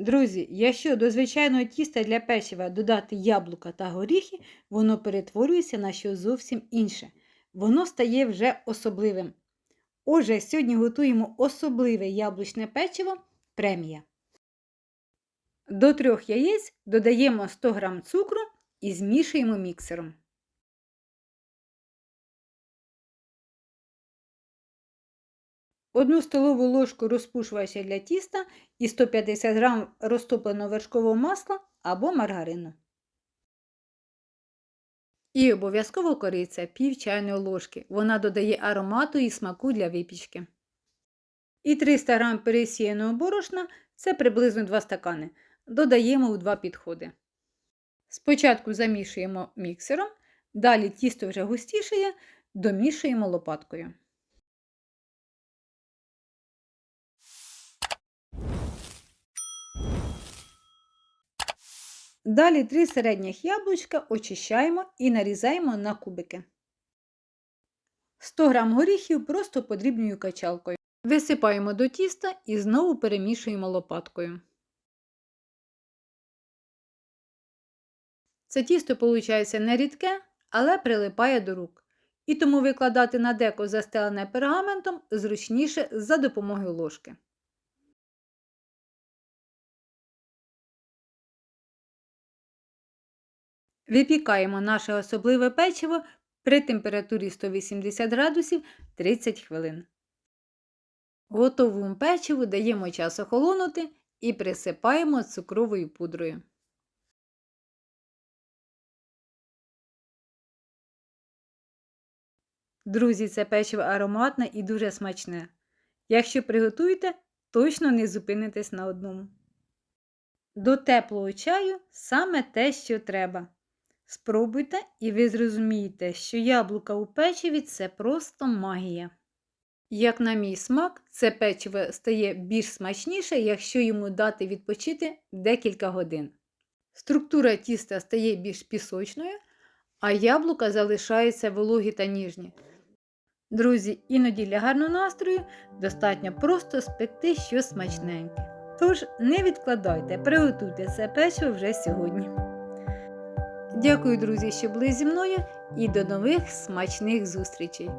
Друзі, якщо до звичайного тіста для печива додати яблука та горіхи, воно перетворюється на щось зовсім інше. Воно стає вже особливим. Отже, сьогодні готуємо особливе яблучне печиво премія. До трьох яєць додаємо 100 г цукру і змішуємо міксером. Одну столову ложку розпушувача для тіста і 150 г розтопленого вершкового масла або маргарину. І обов'язково кориця пів чайної ложки. Вона додає аромату і смаку для випічки. І 300 г пересіяного борошна це приблизно 2 стакани. Додаємо у два підходи. Спочатку замішуємо міксером, далі тісто вже густішає, домішуємо лопаткою. Далі три середніх яблучка очищаємо і нарізаємо на кубики. 100 г горіхів просто подрібнюю качалкою. Висипаємо до тіста і знову перемішуємо лопаткою. Це тісто виходить не рідке, але прилипає до рук. І тому викладати на деко застелене пергаментом зручніше за допомогою ложки. Випікаємо наше особливе печиво при температурі 180 градусів 30 хвилин. Готовому печиву даємо час охолонути і присипаємо цукровою пудрою. Друзі, це печиво ароматне і дуже смачне. Якщо приготуєте, точно не зупинитесь на одному. До теплого чаю саме те, що треба. Спробуйте і ви зрозумієте, що яблука у печиві це просто магія. Як на мій смак, це печиво стає більш смачніше, якщо йому дати відпочити декілька годин. Структура тіста стає більш пісочною, а яблука залишаються вологі та ніжні. Друзі, іноді для гарного настрою достатньо просто спекти щось смачненьке. Тож не відкладайте, приготуйте це печиво вже сьогодні. Дякую, друзі, що були зі мною, і до нових смачних зустрічей!